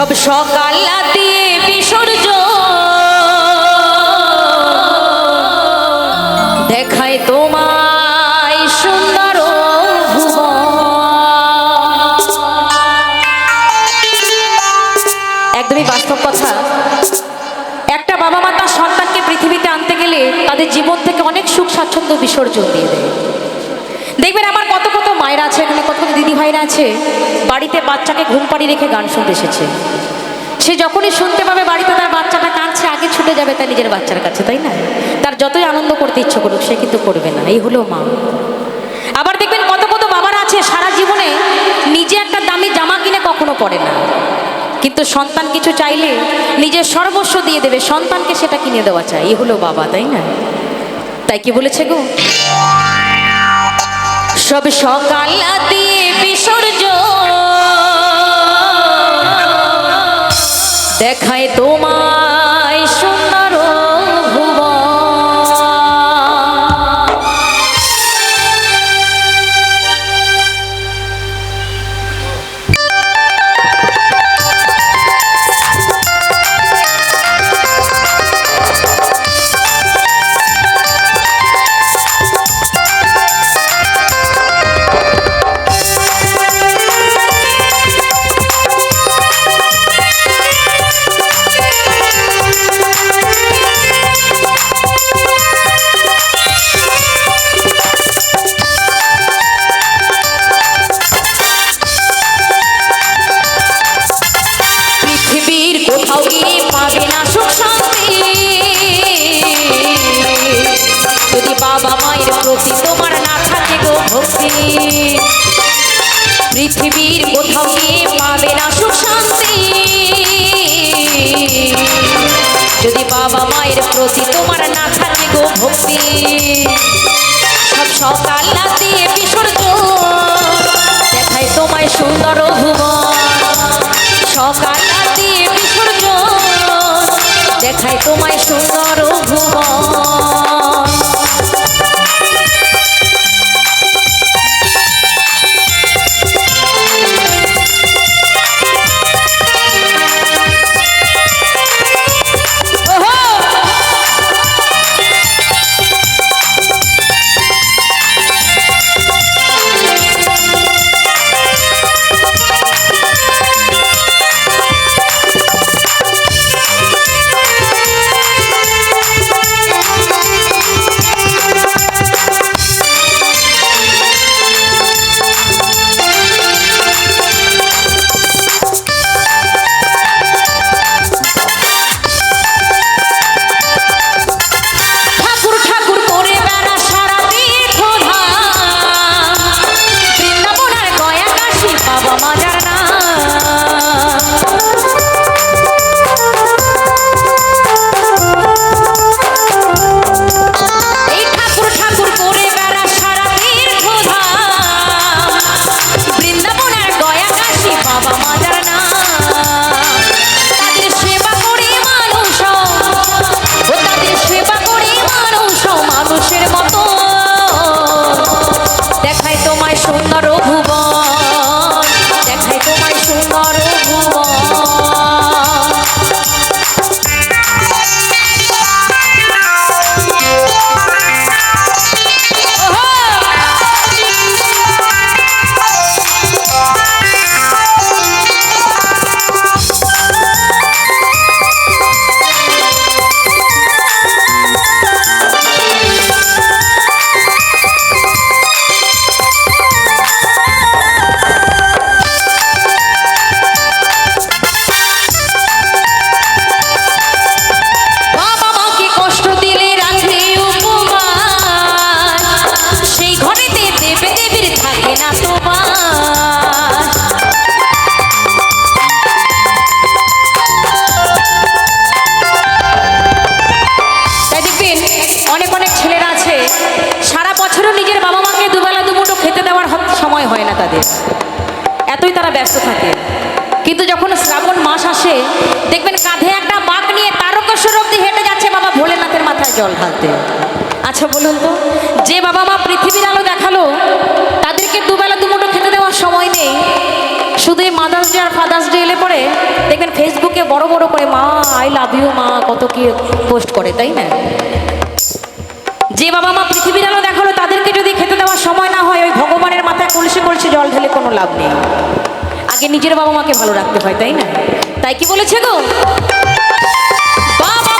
সব সকাল দিয়ে বিসর্জ দেখায় তোমায় সুন্দর একদমই বাস্তব কথা। একটা বাবা মা তার সন্তানকে পৃথিবীতে আনতে গেলে তাদের জীবন থেকে অনেক সুখ স্বাচ্ছন্দ্য বিসর্জন দিয়ে দেয়। দেখবেন আমার কত কত মায়েরা আছে, এখানে কত কত দিদি ভাইরা আছে, বাড়িতে বাচ্চাকে ঘুম পাড়িয়ে রেখে গান শুনতে এসেছে। সে যখনই শুনতে পাবে বাড়িতে তার বাচ্চাটা কাঁদছে, আগে ছুটে যাবে তার নিজের বাচ্চার কাছে, তাই না? তার যতই আনন্দ করতে ইচ্ছে করুক, সে কিন্তু করবে না, এই হলো মা। আবার দেখবেন কত কত বাবারা আছে, সারা জীবনে নিজে একটা দামি জামা কিনে কখনো পরে না। কিন্তু সন্তান কিছু চাইলে নিজের সর্বস্ব দিয়ে দেবে, সন্তানকে সেটা কিনে দেওয়া চাই এই হলো বাবা, তাই না? তাই কি বলেছে গো? সব সকাল দিয়ে বিসর্জ দেখায় তোমায় পৃথিবীর কোথাও গিয়ে পাবে না সুখ শান্তি যদি বাবা মায়ের প্রতি তোমার না থাকে গো ভক্তি, সব সকাল দিয়ে বিসর্জন দেখায় তোমায় সুন্দর সকাল দিয়ে বিসর্জন দেখায় তোমায় সুন্দর ভুবন ব্যস্ত থাকে। কিন্তু যখন শ্রাবণ মাস আসে, দেখবেন কাঁধে একটা বাঘ নিয়ে তারকেশ্বর অব্দি হেঁটে যাচ্ছে বাবা ভোলেনাথের মাথায় জল ঢালতে। আচ্ছা বলুন তো, যে বাবা মা পৃথিবীর আলো দেখাল, তাদেরকে দুবেলা দুমুঠো খেতে দেওয়ার সময় নেই। শুধু এই মাদার্স ডে আর ফাদার্স ডে এলে পরে দেখবেন ফেসবুকে বড় বড় করে, মা, আই লাভ ইউ মা, কত কি পোস্ট করে, তাই না? যে বাবা মা পৃথিবীর আলো দেখাল তাদেরকে যদি খেতে দেওয়ার সময় না হয় ওই ভগবানের মাথায় কলসি কলসি জল ঢেলে কোনো লাভ নেই আগে নিজের বাবা মাকে ভালো রাখতে হয়, তাই না? তাই কি বলেছে গো? বাবা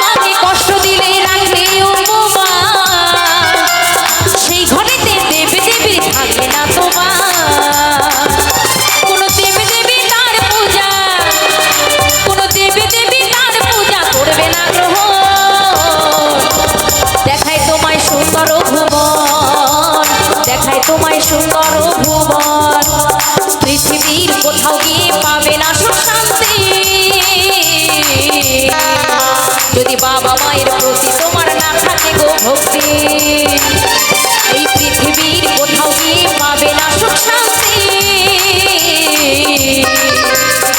কষ্ট দিলে। সেই দেবে না কোনো কোনো দেবে না দেখায় তোমায় দেখায় তোমায় সুন্দর মায়ের প্রতি তোমার না থাকে গো ভক্তি। এই পৃথিবীর কোথাও কি পাবে না সুখ শান্তি।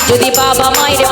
যদি বাবা মায়ের